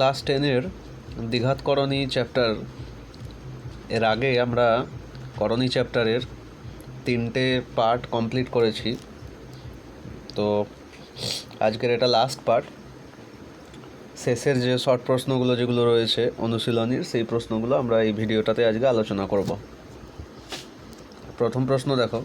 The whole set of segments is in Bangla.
ক্লাস টেনের দ্বিঘাত করণী চ্যাপ্টার এর আগে আমরা করণী চ্যাপ্টারের তিনটে পার্ট কমপ্লিট করেছি। তো আজকের এটা লাস্ট পার্ট শেষের যে শর্ট প্রশ্নগুলো যেগুলো রয়েছে অনুশীলনীর, সেই প্রশ্নগুলো আমরা এই ভিডিওটাতে আজকে আলোচনা করব। প্রথম প্রশ্ন দেখো।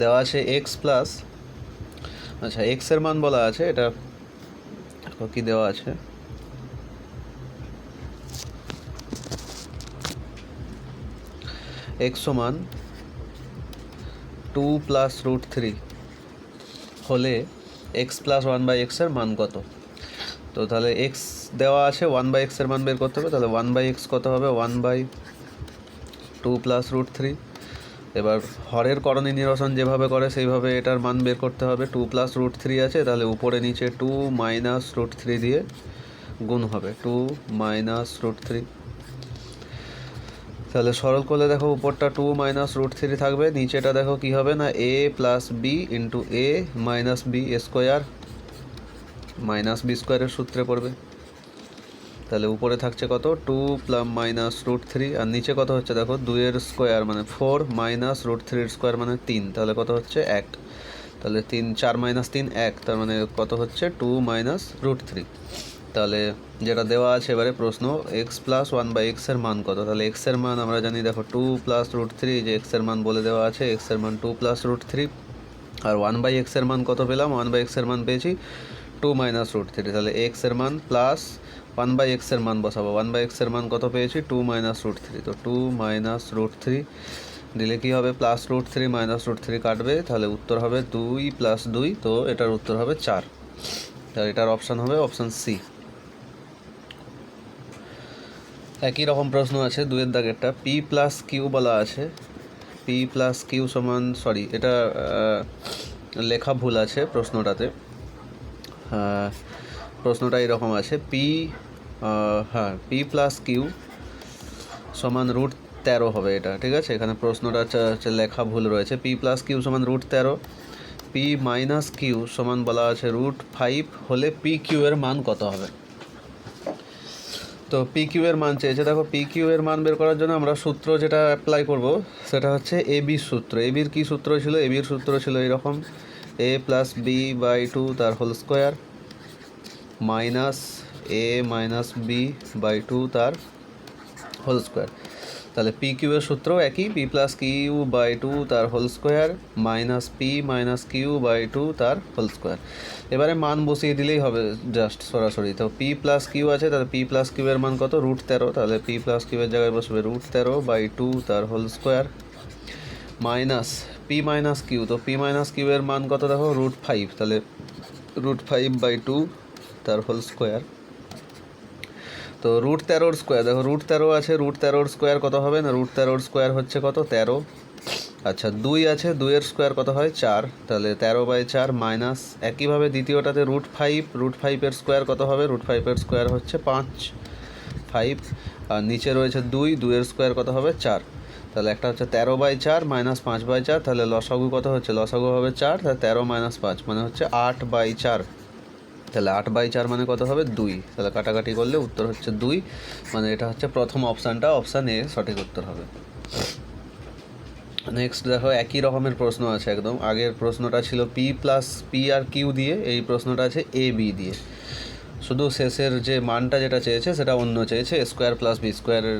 দেওয়া আছে এক্স প্লাস আচ্ছা এক্সের মান বলা আছে, এটা কি দেওয়া আছে। এক্স সমান টু প্লাস রুট থ্রি হলে এক্স প্লাস ওয়ান বাই এক্সের মান কত? তো তাহলে এক্স দেওয়া আছে ওয়ান বাই এক্সের মান বের করতে হবে, তাহলে ওয়ান বাই এক্স কত হবে? One by two plus root three এবার হরের করণী নিরসন যেভাবে করে, সেইভাবে এটার মান বের করতে হবে। টু প্লাস রুট থ্রি আছে, তাহলে উপরে নিচে টু মাইনাস রুট থ্রি দিয়ে গুণ হবে। টু মাইনাস রুট থ্রি তাহলে সরল করলে দেখো উপরটা টু মাইনাস রুট থ্রি থাকবে, নিচেটা দেখো কি হবে না A plus B into A minus B square minus B স্কোয়ারের সূত্রে পড়বে। তাহলে উপরে থাকছে কত? Two plus minus root three, আর নিচে কত হচ্ছে দেখো? দুইয়ের স্কোয়ার মানে ফোর মাইনাস রুট থ্রির স্কোয়ার মানে তিন, তাহলে কত হচ্ছে? এক। তাহলে তিন, চার মাইনাস তিন, এক, তার মানে কত হচ্ছে? Two minus root three. তাহলে যেটা দেওয়া আছে এবারে প্রশ্ন এক্স প্লাস ওয়ান বাই এক্সের মান কত? তাহলে এক্সের মান আমরা জানি দেখো টু প্লাস রুট থ্রি যে এক্সের মান বলে দেওয়া আছে এক্সের মান টু প্লাস রুট থ্রি আর ওয়ান বাই এক্সের মান কত পেলাম? ওয়ান বাই এক্সের মান পেয়েছি টু মাইনাস রুট থ্রি তাহলে এক্সের মান প্লাস ওয়ান বাই এক্সের মান বসাবো। ওয়ান বাই এক্সের মান কত পেয়েছি? Two minus root three. তো টু মাইনাস রুট থ্রি দিলে কী হবে? Plus root three minus root three কাটবে, তাহলে উত্তর হবে দুই প্লাস দুই, তো এটার উত্তর হবে চার। তাহলে এটার অপশান হবে অপশান সি। একই রকম প্রশ্ন আছে দুয়ের দাগেরটা। পি প্লাস কিউ বলা আছে। পি প্লাস কিউ সমান, সরি, এটা লেখা ভুল আছে প্রশ্নটাতে। প্রশ্নটা এরকম আছে। পি হ্যাঁ পি প্লাস কিউ সমান রুট তেরো হবে এটা, ঠিক আছে? এখানে প্রশ্নটা হচ্ছে- লেখা ভুল রয়েছে। পি প্লাস কিউ সমান রুট তেরো পি মাইনাস কিউ সমান বলা আছে রুট ফাইভ হলে পি কিউ এর মান কত হবে? তো পি কিউ মান চেয়েছে, দেখো পি কিউ মান বের করার জন্য আমরা সূত্র যেটা অ্যাপ্লাই করব, সেটা হচ্ছে এ বির সূত্র। এ বির কী সূত্র ছিল? এ বির সূত্র ছিল এরকম। A plus B by two তার whole square minus A minus B by two তার হোল স্কোয়ার তাহলে পি কিউ এর সূত্র একই P plus Q by two তার whole square minus P minus Q by two তার হোল স্কোয়ার এবারে মান বসিয়ে দিলেই হবে জাস্ট সরাসরি। তো পি প্লাস কিউ আছে, তাহলে পি প্লাস কিউ এর মান কত? রুট তেরো। তাহলে পি প্লাস কিউ এর জায়গায় বসবে রুট তেরো বাই টু তার whole square minus P minus Q তো পি মাইনাস কিউ এর মান কত দেখো? রুট ফাইভ তাহলে রুট ফাইভ বাই টু তার হোল স্কোয়ার তো রুট তেরোর স্কোয়ার, দেখো রুট তেরো আছে, রুট তেরোর স্কোয়ার কত হবে না? রুট তেরোর স্কোয়ার হচ্ছে কত? তেরো। আচ্ছা দুই আছে, দুইয়ের স্কোয়ার কত হয়? চার। তাহলে তেরো বাই চার মাইনাস একইভাবে দ্বিতীয়টাতে রুট ফাইভ, রুট ফাইভের স্কোয়ার কত হবে? রুট ফাইভের স্কোয়ার হচ্ছে পাঁচ। ফাইভ। আর নিচে রয়েছে দুই, দুইয়ের স্কোয়ার কত হবে? চার। তাহলে একটা হচ্ছে তেরো বাই চার মাইনাস পাঁচ বাই চার, তাহলে লসাগু কত হচ্ছে? লসাগু হবে চার, তাহলে তেরো মাইনাস পাঁচ মানে হচ্ছে আট বাই চার। তাহলে আট বাই চার মানে কত হবে? দুই। তাহলে কাটাকাটি করলে উত্তর হচ্ছে দুই। মানে এটা হচ্ছে প্রথম অপশানটা, অপশান এ সঠিক উত্তর হবে। নেক্সট দেখো, একই রকমের প্রশ্ন আছে একদম। আগের প্রশ্নটা ছিল পি প্লাস পি আর কিউ দিয়ে, এই প্রশ্নটা আছে এ বি দিয়ে। শুধু শেষের যে মানটা যেটা চেয়েছে, সেটা অন্য চেয়েছে স্কোয়ার প্লাস বি স্কোয়ারের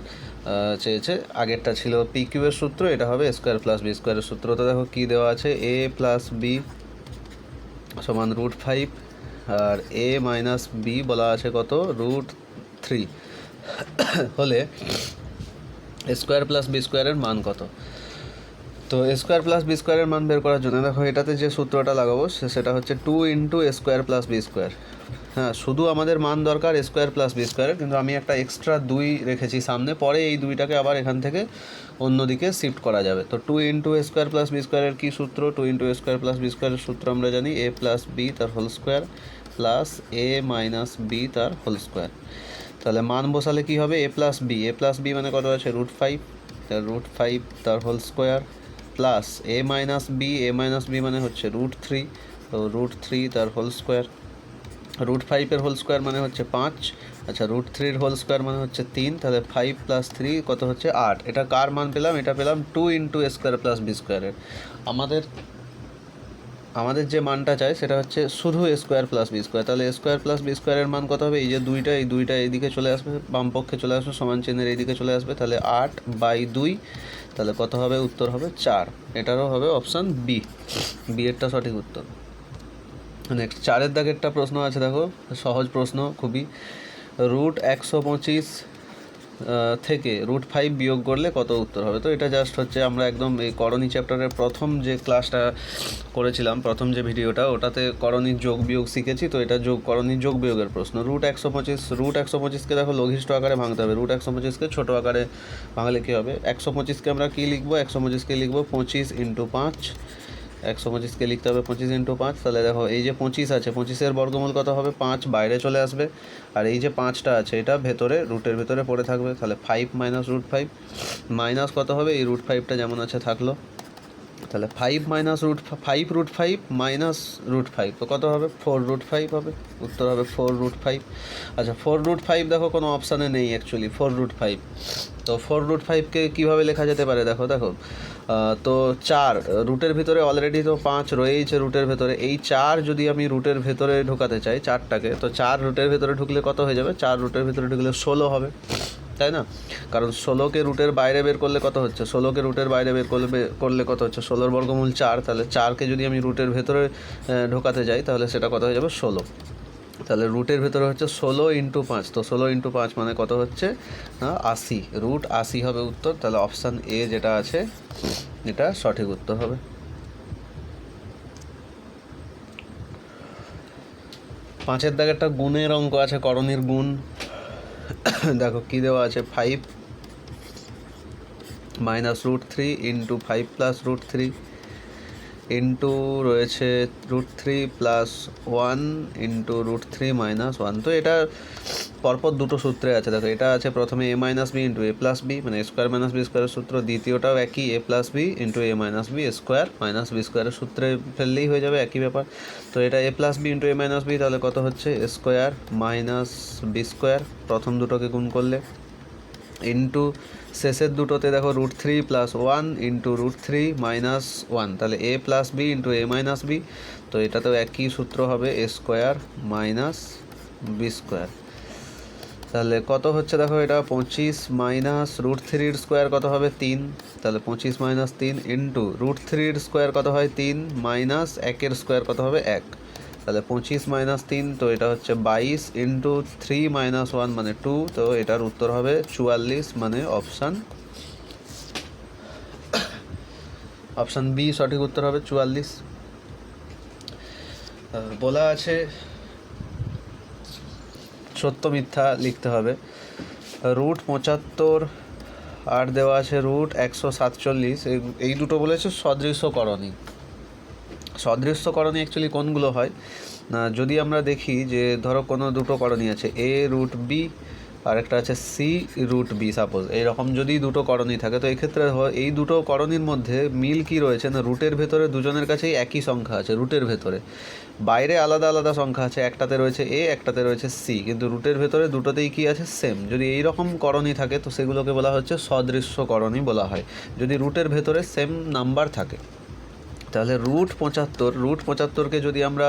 চেয়েছে। আগেরটা ছিল পি কিউ এর সূত্র, এটা হবে স্কোয়ার প্লাস বি স্কোয়ারের সূত্র। তো দেখো কী দেওয়া আছে? এ প্লাস বি সমান রুট ফাইভ আর এ মাইনাস বি বলা আছে কত? রুট থ্রি হলে স্কোয়ার প্লাস বি স্কোয়ারের মান কত? তো স্কোয়ার প্লাস বি স্কোয়ারের মান বের করার জন্য, দেখো এটাতে যে সূত্রটা লাগাবো সেটা হচ্ছে two into square plus B square হ্যাঁ শুধু আমাদের মান দরকার স্কোয়ার প্লাস বি স্কোয়ারের কিন্তু আমি একটা এক্সট্রা দুই রেখেছি সামনে, পরে এই দুইটাকে আবার এখান থেকে অন্যদিকে শিফট করা যাবে। তো two into square plus B স্কোয়ারের কী সূত্র? Two into square plus B স্কোয়ারের সূত্র আমরা জানি এ প্লাস বি তার whole square plus A minus B তার হোল স্কোয়ার তাহলে মান বসালে কি হবে? A plus B A plus B মানে কত আছে? রুট ফাইভ রুট ফাইভ তার whole square plus A minus B A minus B মানে হচ্ছে রুট থ্রি তো রুট থ্রি তার হোল স্কোয়ার রুট ফাইভের হোল স্কোয়ার মানে হচ্ছে পাঁচ আচ্ছা রুট থ্রির হোল স্কোয়ার মানে হচ্ছে তিন, তাহলে ফাইভ প্লাস থ্রি কত হচ্ছে আট, এটা কার মান পেলাম? এটা পেলাম two into square plus B স্কোয়ারের আমাদের আমাদের যে মানটা চাই সেটা হচ্ছে শুধু স্কোয়ার প্লাস বি স্কোয়ার তাহলে স্কোয়ার প্লাস বি স্কোয়ারের মান কত হবে? এই যে দুইটা, এই দুইটা এইদিকে চলে আসবে, বাম পক্ষে চলে আসবে, সমান চিহ্নের এইদিকে চলে আসবে। তাহলে আট বাই দুই, তাহলে কত হবে? উত্তর হবে চার। এটারও হবে অপশান বি বি এরটা সঠিক উত্তর। নেক্সট চারের দাগেরটা প্রশ্ন আছে, দেখো। সহজ প্রশ্ন, খুবই। রুট একশো পঁচিশ থেকে রুট ফাইভ বিয়োগ করলে কত উত্তর হবে? তো এটা জাস্ট হচ্ছে আমরা একদম এই করণী চ্যাপ্টারের প্রথম যে ক্লাসটা করেছিলাম, প্রথম যে ভিডিওটা ওটাতে করণীর যোগ বিয়োগ শিখেছি, তো এটা যোগ করণীর যোগ বিয়োগের প্রশ্ন। রুট একশো পঁচিশ রুট একশো পঁচিশকে দেখো লঘিষ্ঠ আকারে ভাঙতে হবে। রুট একশো পঁচিশকে ছোটো আকারে ভাঙলে কী হবে? একশো পঁচিশকে আমরা কী লিখব? একশো পঁচিশকে লিখব? পঁচিশ ইন্টু পাঁচ। একশো পঁচিশকে লিখতে হবে পঁচিশ ইন্টু পাঁচ, তাহলে দেখো এই যে পঁচিশ আছে, পঁচিশের বর্গমূল কত হবে? পাঁচ, বাইরে চলে আসবে। আর এই যে পাঁচটা আছে, এটা ভেতরে, রুটের ভেতরে পড়ে থাকবে। তাহলে five minus root five minus কত হবে? এই রুট ফাইভটা যেমন আছে, থাকল। তাহলে five minus root five root five minus root five তো কত হবে? ফোর রুট ফাইভ হবে। উত্তর হবে ফোর রুট ফাইভ আচ্ছা ফোর রুট ফাইভ দেখো, কোনো অপশানে নেই অ্যাকচুয়ালি ফোর রুট ফাইভ তো ফোর রুট ফাইভকে কীভাবে লেখা যেতে পারে? দেখো দেখো। তো চার, রুটের ভিতরে অলরেডি তো পাঁচ রয়েইছে রুটের ভেতরে। এই চার যদি আমি রুটের ভেতরে ঢোকাতে চাই, চারটাকে, তো চার রুটের ভেতরে ঢুকলে কত হয়ে যাবে? চার রুটের ভেতরে ঢুকলে ষোলো হবে। তাই না? কারণ ষোলোকে রুটের বাইরে বের করলে কত হচ্ছে? ষোলোকে রুটের বাইরে বের করলে করলে কত হচ্ছে? ষোলোর বর্গমূল চার, তাহলে চারকে যদি আমি রুটের ভেতরে ঢোকাতে যাই, তাহলে সেটা কত হয়ে যাবে? ষোলো। তাহলে রুটের ভেতরে হচ্ছে ষোলো ইন্টু পাঁচ। তো ষোলো ইন্টু পাঁচ মানে কত হচ্ছে? আশি। রুট আশি হবে উত্তর, তাহলে অপশান এ যেটা আছে, এটা সঠিক উত্তর হবে। পাঁচের দাগে একটা গুণের অঙ্ক আছে, করণীর গুণ। দেখো, কী দেওয়া আছে? Five minus root three into five plus root three into রয়েছে root three plus one into root three minus one তো এটা পরপর দুটো সূত্রে আছে। দেখো, এটা আছে প্রথমে A minus B into A plus B মানে স্কোয়ার মাইনাস বি স্কোয়ারের সূত্র। দ্বিতীয়টাও একই A plus B into A minus B square minus B স্কোয়ারের সূত্রে ফেললেই হয়ে যাবে, একই ব্যাপার। তো এটা A plus B into A minus B তাহলে কত হচ্ছে? স্কোয়ার মাইনাস বি স্কোয়ার প্রথম দুটোকে গুণ করলে। ইন্টু শেষের দুটোতে দেখো root three plus one into root three minus one তাহলে A plus B into A minus B তো এটাতেও একই সূত্র হবে A square minus B square তাহলে কত হচ্ছে দেখো এটা? পঁচিশ মাইনাস রুট থ্রির স্কোয়ার কত হবে? তিন। তাহলে পঁচিশ মাইনাস তিন ইন্টু রুট থ্রির স্কোয়ার কত হয়? তিন মাইনাস একের স্কোয়ার কত হবে? এক। তাহলে পঁচিশ মাইনাস তিন, তো এটা হচ্ছে বাইশ ইন্টু থ্রি মাইনাস ওয়ান মানে টু, তো এটার উত্তর হবে চুয়াল্লিশ মানে অপশান অপশান বি সঠিক উত্তর হবে চুয়াল্লিশ। বলা আছে সত্য মিথ্যা লিখতে হবে। রুট পঁচাত্তর, আর দেওয়া আছে রুট একশো সাতচল্লিশ। এই- দুটো বলেছে সদৃশ্যকরণী সদৃশ্যকরণী অ্যাকচুয়ালি কোনগুলো হয়? যদি আমরা দেখি যে ধরো কোনো দুটো করণী আছে এ রুট বি আর একটা আছে সি রুট বি সাপোজ এইরকম যদি দুটো করণী থাকে, তো এক্ষেত্রে এই দুটো করণীর মধ্যে মিল কি রয়েছে? না রুটের ভেতরে দুজনের কাছেই একই সংখ্যা আছে রুটের ভেতরে। বাইরে আলাদা আলাদা সংখ্যা আছে, একটাতে রয়েছে এ একটাতে রয়েছে সি কিন্তু রুটের ভেতরে দুটোতেই কি আছে? সেম যদি এই রকম করণী থাকে, তো সেগুলোকে বলা হচ্ছে সদৃশ্য করণী বলা হয়। যদি রুটের ভেতরে সেম নাম্বার থাকে, তাহলে রুট পঁচাত্তর রুট পঁচাত্তরকে যদি আমরা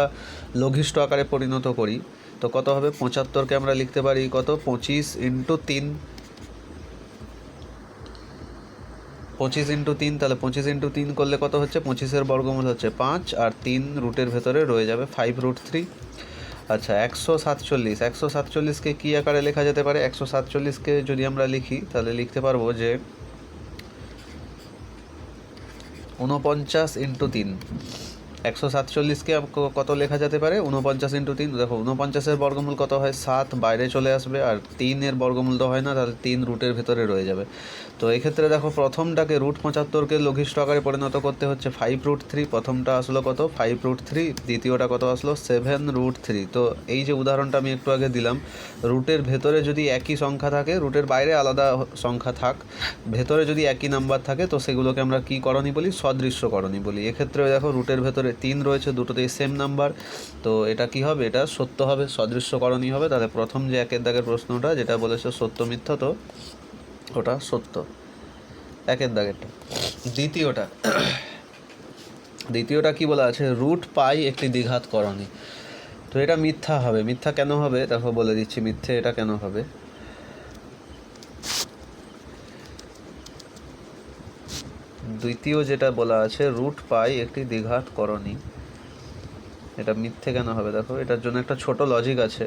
লঘিষ্ঠ আকারে পরিণত করি তো কত হবে? পঁচাত্তরকে আমরা লিখতে পারি কত? পঁচিশ ইন্টু তিন। পঁচিশ ইন্টু তিন, তাহলে পঁচিশ ইন্টু তিন করলে কত হচ্ছে? পঁচিশের বর্গমূল হচ্ছে পাঁচ আর তিন রুটের ভেতরে রয়ে যাবে ফাইভ রুট থ্রি আচ্ছা একশো সাতচল্লিশ। একশো সাতচল্লিশকে কী আকারে লেখা যেতে পারে? একশো সাতচল্লিশকে যদি আমরা লিখি, তাহলে লিখতে পারব যে উনপঞ্চাশ ইন্টু তিন। একশো সাতচল্লিশকে কত লেখা যেতে পারে? উনপঞ্চাশ ইন্টু তিন। দেখো উনপঞ্চাশের বর্গমূল কত হয়? সাত। বাইরে চলে আসবে আর তিনের বর্গমূল তো হয় না, তাহলে তিন রুটের ভেতরে রয়ে যাবে। তো এক্ষেত্রে দেখো প্রথমটাকে রুট পঁচাত্তরকে লঘিষ্ঠ আকারে পরিণত করতে হচ্ছে ফাইভ রুট থ্রি প্রথমটা আসলো কত? ফাইভ রুট থ্রি দ্বিতীয়টা কত আসলো? সেভেন রুট থ্রি তো এই যে উদাহরণটা আমি একটু আগে দিলাম, রুটের ভেতরে যদি একই সংখ্যা থাকে, রুটের বাইরে আলাদা সংখ্যা থাক, ভেতরে যদি একই নাম্বার থাকে, তো সেগুলোকে আমরা কী করণী বলি? সদৃশ্য করণী বলি। এক্ষেত্রে দেখো রুটের ভেতরে তিন রয়েছে দুটোতেই সেম নাম্বার তো এটা কি হবে? এটা সত্য হবে, সদৃশ্য করণী হবে। তাহলে প্রথম যে একের দাগের প্রশ্নটা, যেটা বলেছে সত্য মিথ্যা, তো ওটা সত্য। একের দাগেরটা দ্বিতীয়টা। দ্বিতীয়টা কি বলা আছে? রুট পাই একটি দ্বিঘাত করণী। তো এটা মিথ্যা হবে। মিথ্যা কেন হবে? দেখো বলে দিচ্ছি মিথ্যে এটা কেন হবে? দ্বিতীয় যেটা বলা আছে, রুট পাই একটি দ্বিঘাত করণী। এটা মিথ্যে কেন হবে? দেখো, এটার জন্য একটা ছোট লজিক আছে।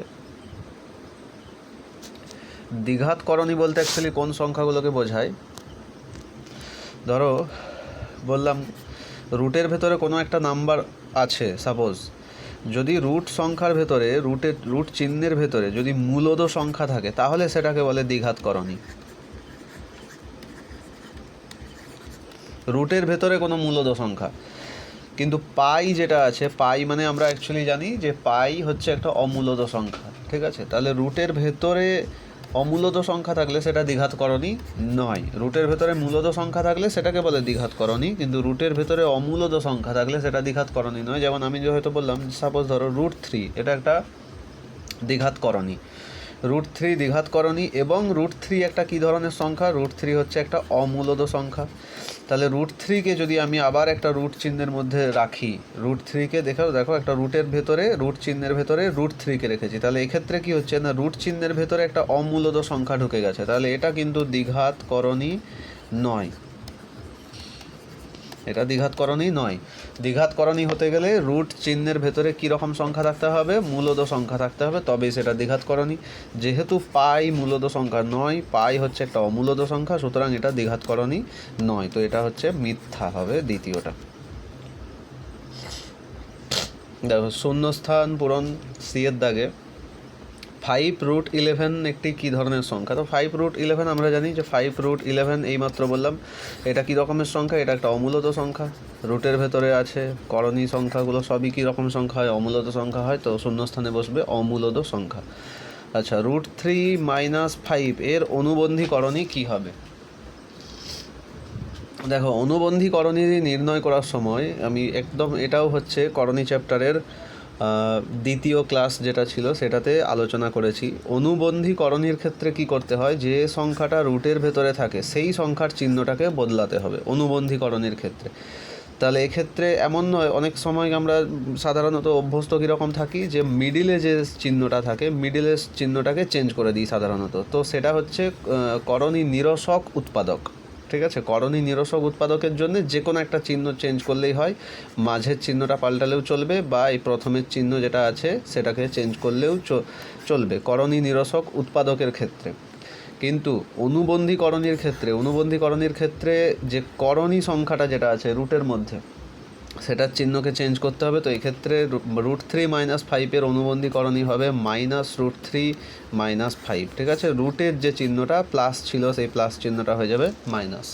দ্বিঘাত করণী বলতে অ্যাকচুয়ালি কোন সংখ্যাগুলোকে বোঝায়? ধরো, বললাম রুটের ভেতরে কোনো একটা নাম্বার আছে সাপোজ যদি রুট সংখ্যার ভেতরে, রুটের, রুট চিহ্নের ভেতরে যদি মূলদ সংখ্যা থাকে, তাহলে সেটাকে বলে দ্বিঘাত করণী রুটের ভেতরে কোনো মূলদ সংখ্যা। কিন্তু পাই যেটা আছে, পাই মানে আমরা অ্যাকচুয়ালি জানি যে পাই হচ্ছে একটা অমূলদ সংখ্যা, ঠিক আছে? তাহলে রুটের ভেতরে অমূলদ সংখ্যা থাকলে সেটা দ্বিঘাত করণী নয়। রুটের ভেতরে মূলত সংখ্যা থাকলে সেটাকে বলে দ্বিঘাত করণী কিন্তু রুটের ভেতরে অমূলত সংখ্যা থাকলে সেটা দ্বিঘাত করণী নয়। যেমন আমি যে হয়তো বললাম সাপোজ ধরো রুট থ্রি এটা একটা দ্বিঘাত করণী রুট থ্রি দ্বিঘাত করণী এবং রুট থ্রি একটা কী ধরনের সংখ্যা? রুট থ্রি হচ্ছে একটা অমূলত সংখ্যা। তাহলে রুট থ্রিকে যদি আমি আবার একটা রুট চিহ্নের মধ্যে রাখি রুট থ্রিকে দেখো দেখো একটা রুটের ভেতরে রুট চিহ্নের ভেতরে রুট থ্রিকে রেখেছি। তাহলে এক্ষেত্রে কি হচ্ছে না রুট চিহ্নের ভেতরে একটা অমূলত সংখ্যা ঢুকে গেছে। তাহলে এটা কিন্তু দ্বিঘাত করণী নয়। এটা দ্বিঘাতকরণী নয়। দ্বিঘাতকরণী হতে গেলে রুট চিহ্নের ভেতরে কী রকম সংখ্যা থাকতে হবে? মূলদ সংখ্যা থাকতে হবে, তবেই সেটা দ্বিঘাতকরণী যেহেতু পাই মূলদ সংখ্যা নয়, পাই হচ্ছে একটা অমূলদ সংখ্যা, সুতরাং এটা দ্বিঘাতকরণী নয়। তো এটা হচ্ছে মিথ্যা হবে দ্বিতীয়টা। দেখো, শূন্যস্থান পূরণ সি এর দাগে ফাইভ রুট ইলেভেন একটি কী ধরনের সংখ্যা? তো ফাইভ রুট ইলেভেন আমরা জানি যে ফাইভ রুট ইলেভেন এইমাত্র বললাম, এটা কী রকমের সংখ্যা? এটা একটা অমূলত সংখ্যা। রুটের ভেতরে আছে করণী সংখ্যাগুলো সবই কী রকম সংখ্যা হয়? অমূলত সংখ্যা হয়, তো শূন্যস্থানে বসবে অমূলত সংখ্যা। আচ্ছা রুট থ্রি মাইনাস ফাইভ এর অনুবন্ধী করণী কী হবে? দেখো, অনুবন্ধী করণী নির্ণয় করার সময় আমি একদম এটাও হচ্ছে করণী চ্যাপ্টারের দ্বিতীয় ক্লাস যেটা ছিল সেটাতে আলোচনা করেছি। অনুবন্ধী করণীর ক্ষেত্রে কি করতে হয়? যে সংখ্যাটা রুটের ভেতরে থাকে, সেই সংখ্যার চিহ্নটাকে বদলাতে হবে অনুবন্ধীকরণের ক্ষেত্রে। তাহলে এক্ষেত্রে এমন নয়, অনেক সময় আমরা সাধারণত অভ্যস্ত কীরকম থাকি যে মিডিলে যে চিহ্নটা থাকে মিডিলের চিহ্নটাকে চেঞ্জ করে দিই সাধারণত। তো সেটা হচ্ছে করণী নিরসক উৎপাদক। ঠিক আছে? করণী নিরসক উৎপাদকের জন্য যে কোনো একটা চিহ্ন চেঞ্জ করলেই হয়। মাঝের চিহ্নটা পাল্টালেও চলবে বা এই প্রথমের চিহ্ন যেটা আছে সেটাকে চেঞ্জ করলেও চলবে। করণী নিরসক উৎপাদকের ক্ষেত্রে। কিন্তু অনুবন্ধীকরণের ক্ষেত্রে, অনুবন্ধী করণীর ক্ষেত্রে যে করণী সংখ্যাটা যেটা আছে রুটের মধ্যে সেটার চিহ্নকে চেঞ্জ করতে হবে। তো এক্ষেত্রে রুট থ্রি মাইনাস ফাইভের অনুবন্ধীকরণই হবে minus root three minus five ঠিক আছে? রুটের যে চিহ্নটা প্লাস ছিল, সেই প্লাস চিহ্নটা হয়ে যাবে মাইনাস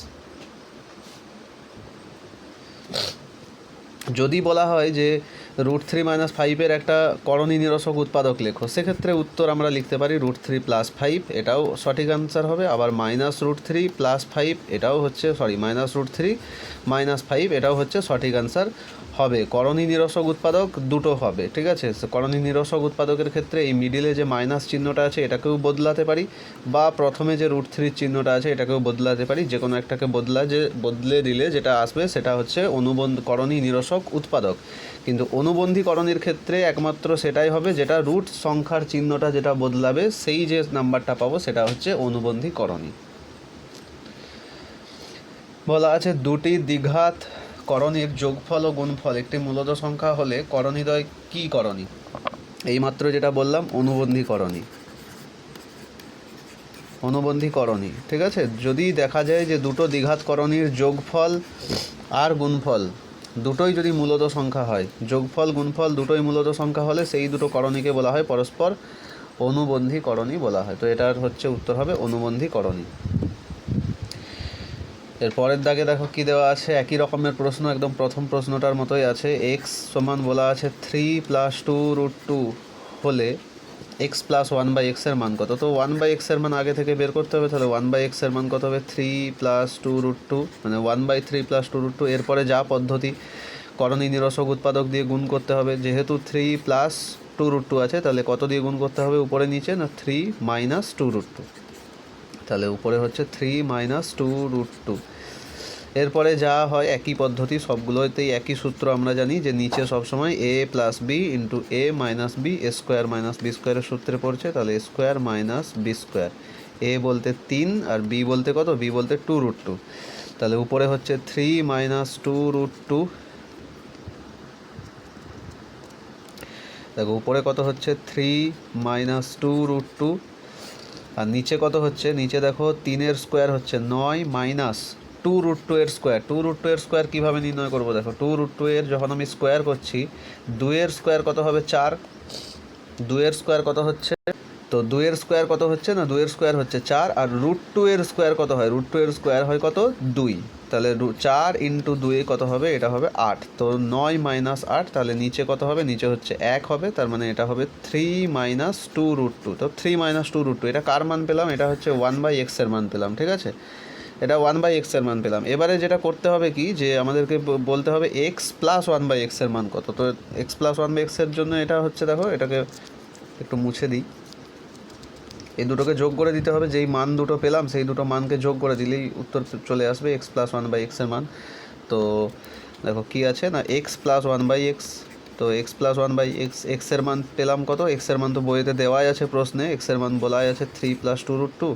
যদি বলা হয় যে রুট থ্রি মাইনাস ফাইভের একটা করণী নিরসক উৎপাদক লেখো। সেক্ষেত্রে উত্তর আমরা লিখতে পারি রুট থ্রি প্লাস ফাইভ এটাও সঠিক আনসার হবে। আবার minus root three plus five এটাও হচ্ছে sorry minus root three minus five এটাও হচ্ছে সঠিক আনসার হবে। করণী নিরসক উৎপাদক দুটো হবে, ঠিক আছে? করণী নিরসক উৎপাদকের ক্ষেত্রে এই মিডিলে যে মাইনাস চিহ্নটা আছে, এটাকেও বদলাতে পারি, বা প্রথমে যে রুট থ্রির চিহ্নটা আছে, এটাকেও বদলাতে পারি যে কোনো একটাকে বদলা যে, বদলে দিলে যেটা আসবে, সেটা হচ্ছে অনুবন্ধ, করণী নিরসক উৎপাদক। কিন্তু অনুবন্ধী করণীর ক্ষেত্রে একমাত্র সেটাই হবে, যেটা রুট সংখ্যার চিহ্নটা যেটা বদলাবে, সেই যে নাম্বারটা পাবো, সেটা হচ্ছে অনুবন্ধী করণী। বলা আছে দুটি দ্বিঘাত করণীর যোগফল ও গুণফল একটি মূলত সংখ্যা হলে করণীদ্বয় কি করণী? এইমাত্র যেটা বললাম, অনুবন্ধী করণী। অনুবন্ধী করণী, ঠিক আছে? যদি দেখা যায় যে দুটো দ্বিঘাত করণীর যোগফল আর গুণফল দুটোই যদি মূলত সংখ্যা হয়, যোগফল, গুণফল দুটোই মূলত সংখ্যা হলে সেই দুটো করণীকে বলা হয় পরস্পর অনুবন্ধী করণী বলা হয়। তো এটার হচ্ছে উত্তর হবে অনুবন্ধী করণী। এর পরের দাগে দেখো কি দেওয়া আছে? একই রকমের প্রশ্ন, একদম প্রথম প্রশ্নটার মতোই আছে। এক্স সমান বলা আছে three plus two root two হলে এক্স প্লাস ওয়ান বাই এক্সের মান কত? তো ওয়ান বাই এক্সের মান আগে থেকে বের করতে হবে, তাহলে ওয়ান বাই এক্সের মান কত হবে? Three plus two root two মানে one by three plus two root two এরপরে যা পদ্ধতি করণী নিরসক উৎপাদক দিয়ে গুণ করতে হবে, যেহেতু three plus two root two আছে, তাহলে কত দিয়ে গুণ করতে হবে? উপরে নিচে না three minus two root two তাহলে উপরে হচ্ছে three minus two root two এরপরে যা হয় একই পদ্ধতি, সবগুলোতেই একই সূত্র আমরা জানি যে নিচে সবসময় A plus B into A minus B A square minus B স্কোয়ারের সূত্রে পড়ছে, তাহলে square minus B square A বলতে তিন আর বি বলতে কত? বি বলতে টু রুট টু তাহলে উপরে হচ্ছে three minus two root two দেখো, উপরে কত হচ্ছে? Three minus two root two আর নিচে কত হচ্ছে? নিচে দেখো তিনের স্কোয়ার হচ্ছে নয় মাইনাস টু রুট টু এর স্কোয়ার টু রুট টু এর স্কোয়ার কীভাবে নির্ণয় করব? দেখো টু রুট টু এর যখন আমি স্কোয়ার করছি দুয়ের স্কোয়ার কত হবে? চার। দুয়ের স্কোয়ার কত হচ্ছে? তো দুয়ের স্কোয়ার কত হচ্ছে? না দুয়ের স্কোয়ার হচ্ছে চার, আর রুট টু এর স্কোয়ার কত হয়? রুট টু এর স্কোয়ার হয় কত? দুই। তাহলে চার ইন্টু দুয়ে কত হবে? এটা হবে আট। তো নয় মাইনাস আট, তাহলে নিচে কত হবে? নিচে হচ্ছে এক হবে, তার মানে এটা হবে three minus two root two তো three minus two root two এটা কার মান পেলাম? এটা হচ্ছে ওয়ান বাই এক্সের মান পেলাম, ঠিক আছে? এটা ওয়ান বাই এক্সের মান পেলাম। এবারে যেটা করতে হবে কি? যে আমাদেরকে বলতে হবে এক্স প্লাস ওয়ান বাই এক্সের মান কত? তো এক্স প্লাস ওয়ান বাই এক্সের জন্য এটা হচ্ছে, দেখো, এটাকে একটু মুছে দিই। এই দুটোকে যোগ করে দিতে হবে। যেই মান দুটো পেলাম, সেই দুটো মানকে যোগ করে দিলেই উত্তর চলে আসবে এক্স প্লাস ওয়ান বাই এক্সের মান। তো দেখো কি আছে না X plus one by X তো X plus one by X এক্সের মান পেলাম কত? এক্সের মান তো বইতে দেওয়াই আছে প্রশ্নে এক্সের মান বলাই আছে three plus two root two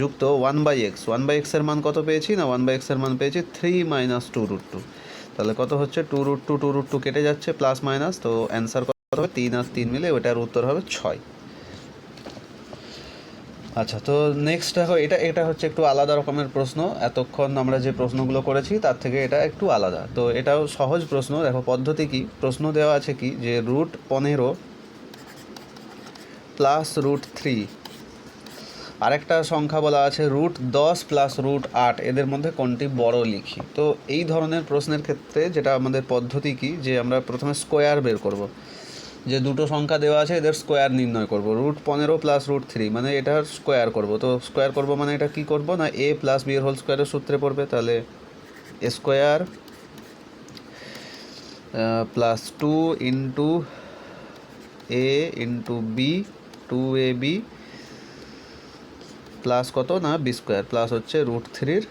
যুক্ত one by X one by এক্সের মান কত পেয়েছি না ওয়ান বাই এক্সের মান পেয়েছি three minus two root two তাহলে কত হচ্ছে? Two root two two root two কেটে যাচ্ছে প্লাস মাইনাস তো অ্যান্সার কত হবে? তিন আর তিন মিলে ওটার উত্তর হবে ছয়। আচ্ছা তো নেক্সট দেখো, এটা এটা হচ্ছে একটু আলাদা রকমের প্রশ্ন। এতক্ষণ আমরা যে প্রশ্নগুলো করেছি, তার থেকে এটা একটু আলাদা। তো এটাও সহজ প্রশ্ন। দেখো, পদ্ধতি কি? প্রশ্ন দেওয়া আছে কি? যে রুট পনেরো প্লাস রুট থ্রি আরেকটা সংখ্যা বলা আছে রুট দশ প্লাস রুট আট। এদের মধ্যে কোনটি বড় লিখি? তো এই ধরনের প্রশ্নের ক্ষেত্রে যেটা আমাদের পদ্ধতি কি? যে আমরা প্রথমে স্কোয়ার বের করব। যে দুটো সংখ্যা দেওয়া আছে, এদের স্কোয়ার নির্ণয় করব। রুট পনেরো প্লাস রুট থ্রি মানে এটার স্কোয়ার করব। তো স্কোয়ার করব মানে এটা কি করব? না এ প্লাস বি এর হোল স্কোয়ারের সূত্রে পড়বে, তাহলে A square plus two into A into B two A B plus কত? না বি স্কোয়ার প্লাস হচ্ছে রুট থ্রির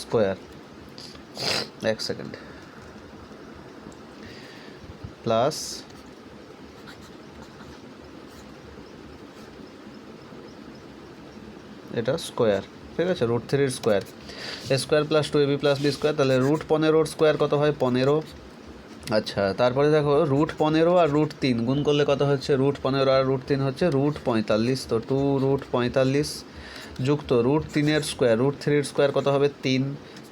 স্কোয়ার এক সেকেন্ড প্লাস এটা স্কোয়ার, ঠিক আছে? রুট থ্রির square. Square plus two A B plus B square, তাহলে রুট পনেরোর স্কোয়ার কত হয়? পনেরো। আচ্ছা তারপরে দেখো, রুট পনেরো আর রুট তিন, গুণ করলে কত হচ্ছে? রুট পনেরো আর রুট তিন হচ্ছে রুট পঁয়তাল্লিশ। তো টু রুট পঁয়তাল্লিশ, যুক্ত রুট তিনের স্কোয়ার, রুট থ্রির স্কোয়ার কত হবে? তিন।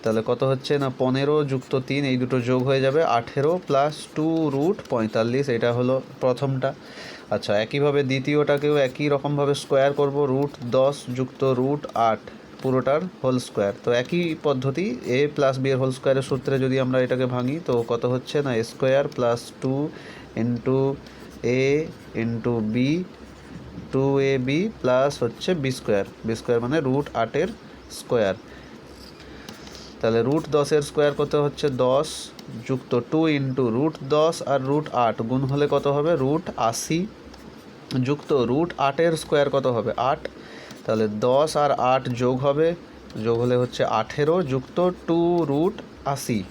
তাহলে কত হচ্ছে না, পনেরো যুক্ত তিন, এই দুটো যোগ হয়ে যাবে আঠেরো প্লাস টু রুট পঁয়তাল্লিশ, এটা হলো প্রথমটা। আচ্ছা একইভাবে দ্বিতীয়টাকেও একই রকমভাবে স্কোয়ার করব রুট দশ যুক্ত রুট আট, পুরোটার হোল স্কোয়ার তো একই পদ্ধতি এ প্লাস বি এর হোল স্কোয়ারের সূত্রে যদি আমরা এটাকে ভাঙি, তো কত হচ্ছে না square plus two into A into B two A B plus হচ্ছে বি স্কোয়ার বি স্কোয়ার মানে রুট আটের স্কোয়ার তাহলে রুট দশের স্কোয়ার কত হচ্ছে দশ? যুক্ত টু ইন্টু রুট দশ আর রুট আট, গুণ হলে কত হবে? রুট আশি। যুক্ত রুট আটের স্কোয়ার কত হবে? আট। তাহলে দশ আর আট যোগ হবে, যোগ হলে হচ্ছে আঠেরো, যুক্ত টু রুট আশি।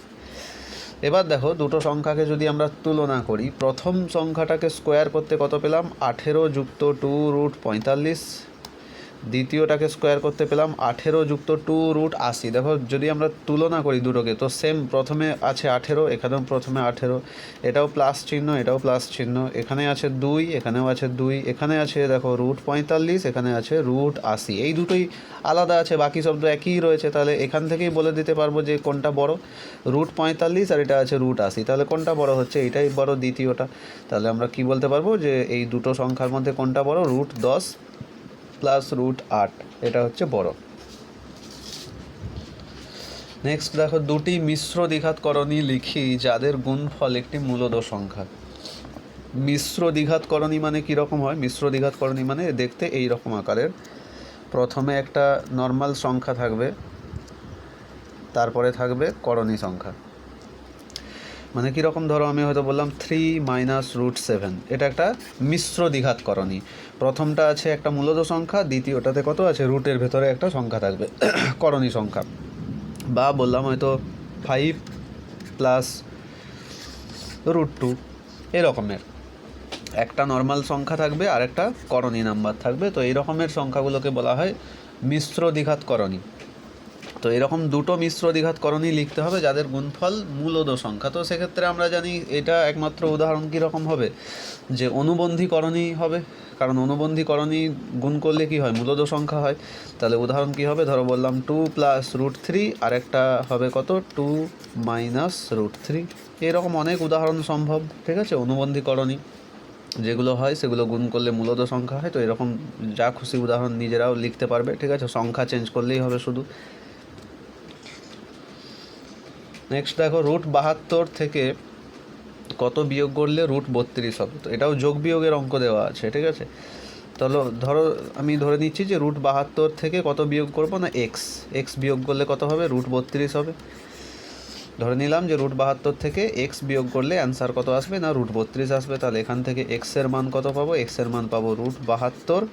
এবার দেখো, দুটো সংখ্যাকে যদি আমরা তুলনা করি, প্রথম সংখ্যাটাকে স্কোয়ার করতে কত পেলাম? আঠেরো যুক্ত টু রুট পঁয়তাল্লিশ। দ্বিতীয়টাকে স্কোয়ার করতে পেলাম আঠেরো যুক্ত টু রুট আশি। দেখো, যদি আমরা তুলনা করি দুটোকে, তো সেম প্রথমে আছে আঠেরো, এখানেও প্রথমে আঠেরো। এটাও প্লাস চিহ্ন, এটাও প্লাস চিহ্ন। এখানে আছে দুই, এখানেও আছে দুই। এখানে আছে, দেখো রুট পঁয়তাল্লিশ, এখানে আছে রুট আশি। এই দুটোই আলাদা আছে, বাকি শব্দ একই রয়েছে। তাহলে এখান থেকেই বলে দিতে পারব যে কোনটা বড়। রুট পঁয়তাল্লিশ আর এটা আছে রুট আশি। তাহলে কোনটা বড় হচ্ছে? এটাই বড় দ্বিতীয়টা। তাহলে আমরা কি বলতে পারব? যে এই দুটো সংখ্যার মধ্যে কোনটা বড়? রুট দশ। প্লাস রুট আট এটা হচ্ছে বড়। নেক্সট দেখো, দুটি মিশ্র দ্বিঘাতকরণী লিখি যাদের গুণফল একটি মূলদ সংখ্যা। মিশ্র দ্বিঘাতকরণী মানে কীরকম হয়? মিশ্র দ্বিঘাতকরণী মানে দেখতে এই রকম আকারের। প্রথমে একটা নর্মাল সংখ্যা থাকবে, তারপরে থাকবে করণী সংখ্যা। মানে কীরকম ধরো আমি হয়তো বললাম থ্রি মাইনাস রুট সেভেন এটা একটা মিশ্র দ্বিঘাতকরণী প্রথমটা আছে একটা মূলত সংখ্যা, দ্বিতীয়টাতে কত আছে? রুটের ভেতরে একটা সংখ্যা থাকবে, করণী সংখ্যা। বা বললাম হয়তো ফাইভ প্লাস রুট টু এরকমের। একটা নর্মাল সংখ্যা থাকবে আর একটা করণী নাম্বার থাকবে। তো এই রকমের সংখ্যাগুলোকে বলা হয় মিশ্র দ্বিঘাতকরণী তো এরকম দুটো মিশ্র দ্বিঘাতকরণী লিখতে হবে যাদের গুণফল মূলদ সংখ্যা। তো সেক্ষেত্রে আমরা জানি এটা একমাত্র উদাহরণ কীরকম হবে? যে অনুবন্ধীকরণী হবে। কারণ অনুবন্ধীকরণী গুণ করলে কি হয়? মূলদ সংখ্যা হয়। তাহলে উদাহরণ কি হবে? ধরো বললাম টু প্লাস রুট থ্রি আর একটা হবে কত? টু মাইনাস রুট থ্রি এরকম অনেক উদাহরণ সম্ভব, ঠিক আছে? অনুবন্ধীকরণী যেগুলো হয়, সেগুলো গুণ করলে মূলত সংখ্যা হয়। তো এরকম যা খুশি উদাহরণ নিজেরাও লিখতে পারবে, ঠিক আছে? সংখ্যা চেঞ্জ করলেই হবে শুধু। নেক্সট দেখো রুট বাহাত্তর থেকে কত বিয়োগ করলে রুট বত্রিশ হবে? তো এটাও যোগ বিয়োগের অঙ্ক দেওয়া আছে, ঠিক আছে? তাহলে ধরো, আমি ধরে নিচ্ছি যে রুট বাহাত্তর থেকে কত বিয়োগ করব না এক্স এক্স বিয়োগ করলে কত হবে? রুট বত্রিশ হবে। ধরে নিলাম যে রুট বাহাত্তর থেকে এক্স বিয়োগ করলে অ্যান্সার কত আসবে? না, রুট বত্রিশ আসবে। তাহলে এখান থেকে এক্সের মান কত পাবো? এক্সের মান পাবো রুট বাহাত্তর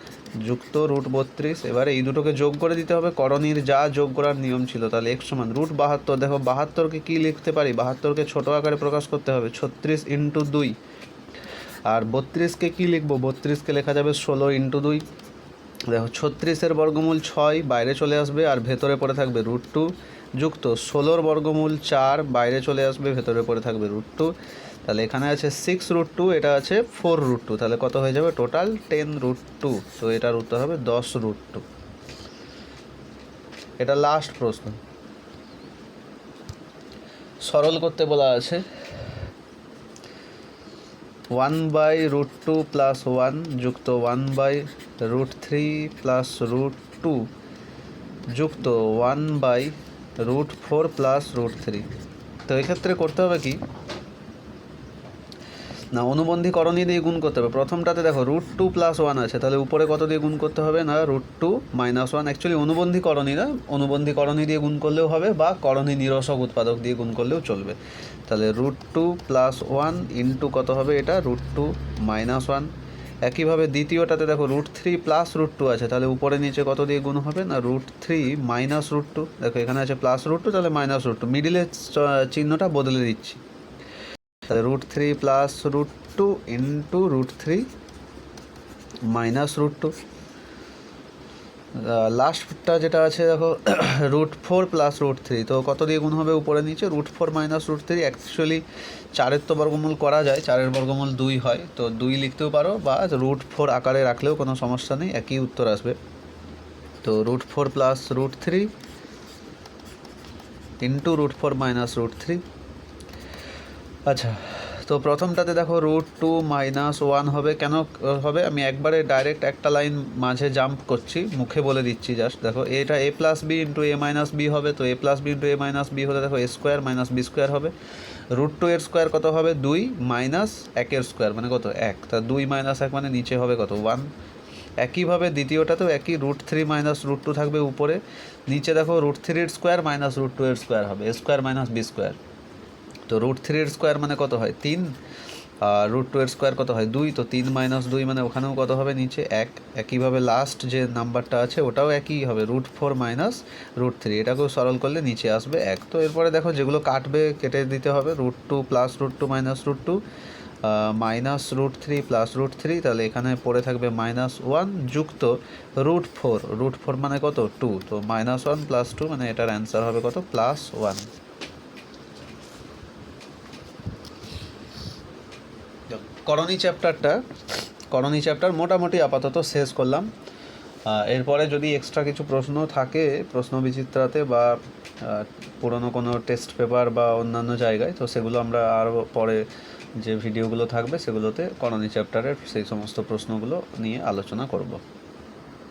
যুক্ত রুট বত্রিশ। এবারে এই দুটোকে যোগ করে দিতে হবে। করণীর যা যোগ করার নিয়ম ছিল, তাহলে এক্স সমান রুট বাহাত্তর। দেখো, বাহাত্তরকে কী লিখতে পারি? বাহাত্তরকে ছোট আকারে প্রকাশ করতে হবে। ছত্রিশ ইন্টু দুই। আর বত্রিশকে কী লিখব? বত্রিশকে লেখা যাবে ষোলো ইন্টু দুই। দেখো, ছত্রিশের বর্গমূল ছয়, বাইরে চলে আসবে আর ভেতরে পড়ে থাকবে রুট টু। যুক্ত। ষোলোর বর্গমূল চার, বাইরে চলে আসবে, ভেতরে পড়ে থাকবে রুট টু। তাহলে এখানে আছে সিক্স রুট টু এটা আছে ফোর রুট টু তাহলে কত হয়ে যাবে? টোটাল টেন রুট টু তো এটার উত্তর হবে দশ রুট টু এটা লাস্ট প্রশ্ন। সরল করতে বলা আছে। One by root two plus one যুক্ত one by root three plus root two যুক্ত one by root four plus root three তো এক্ষেত্রে করতে হবে কি? না অনুবন্ধীকরণী দিয়ে গুণ করতে হবে। প্রথমটাতে দেখো রুট টু প্লাস ওয়ান আছে, তাহলে উপরে কত দিয়ে গুণ করতে হবে? না root two minus one actually অনুবন্ধীকরণী না অনুবন্ধীকরণী দিয়ে গুণ করলেও হবে বা করণী নিরসক উৎপাদক দিয়ে গুণ করলেও চলবে। তাহলে root two plus one into কত হবে এটা? রুট টু মাইনাস ওয়ান একইভাবে দ্বিতীয়টাতে দেখো root three plus root two আছে। তাহলে উপরে নিচে কত দিয়ে গুণ হবে না? Root three minus root two দেখো, এখানে আছে প্লাস রুট টু তাহলে মাইনাস রুট টু মিডিলের চিহ্নটা বদলে দিচ্ছি। তাহলে root three plus root two into root three minus root two লাস্টটা যেটা আছে, দেখো root four plus root three তো কত দিয়ে গুণ হবে উপরে নিচে? Root four minus root three actually চারের তো বর্গমূল করা যায়, চারের বর্গমূল দুই হয়, তো দুই লিখতেও পারো বা রুট ফোর আকারে রাখলেও কোনো সমস্যা নেই, একই উত্তর আসবে। তো root four plus root three into root four minus root three আচ্ছা তো প্রথমটাতে দেখো রুট টু মাইনাস ওয়ান হবে, কেন হবে? আমি একবারে ডাইরেক্ট একটা লাইন মাঝে জাম্প করছি, মুখে বলে দিচ্ছি জাস্ট দেখো, এটা A plus B into A minus B হবে, তো A plus B into A minus B হলে দেখো A square minus B square হবে। রুট টু এর স্কোয়ার কত হবে? দুই মাইনাস একের স্কোয়ার মানে কত? এক। তা দুই মাইনাস এক মানে নিচে হবে কত? ওয়ান। একইভাবে দ্বিতীয়টাতেও একই root three minus root two থাকবে উপরে। নিচে দেখো রুট থ্রির স্কোয়ার মাইনাস রুট টু এর স্কোয়ার হবে স্কোয়ার মাইনাস বি স্কোয়ার। তো রুট থ্রির স্কোয়ার মানে কত হয়? তিন। রুট টু এর স্কোয়ার কত হয়? দুই, তো তিন মাইনাস দুই মানে ওখানেও কত হবে? নিচে এক। একইভাবে লাস্ট যে নাম্বারটা আছে, ওটাও একই হবে root four minus root three এটাকেও সরল করলে নিচে আসবে এক। তো এরপরে দেখো, যেগুলো কাটবে, কেটে দিতে হবে root two plus root two minus root two minus root three plus root three তাহলে এখানে পড়ে থাকবে মাইনাস ওয়ান যুক্ত রুট ফোর রুট ফোর মানে কত? টু তো মাইনাস ওয়ান প্লাস টু মানে এটার অ্যান্সার হবে কত? প্লাস ওয়ান করণী চ্যাপ্টারটা করণী চ্যাপ্টার মোটামুটি আপাতত শেষ করলাম। এরপরে যদি এক্সট্রা কিছু প্রশ্ন থাকে, প্রশ্ন বিচিত্রাতে বা পুরনো কোনো টেস্ট পেপার বা অন্যান্য জায়গায়, তো সেগুলো আমরা আরও পরে যে ভিডিওগুলো থাকবে, সেগুলোতে করণী চ্যাপ্টারের সেই সমস্ত প্রশ্নগুলো নিয়ে আলোচনা করব।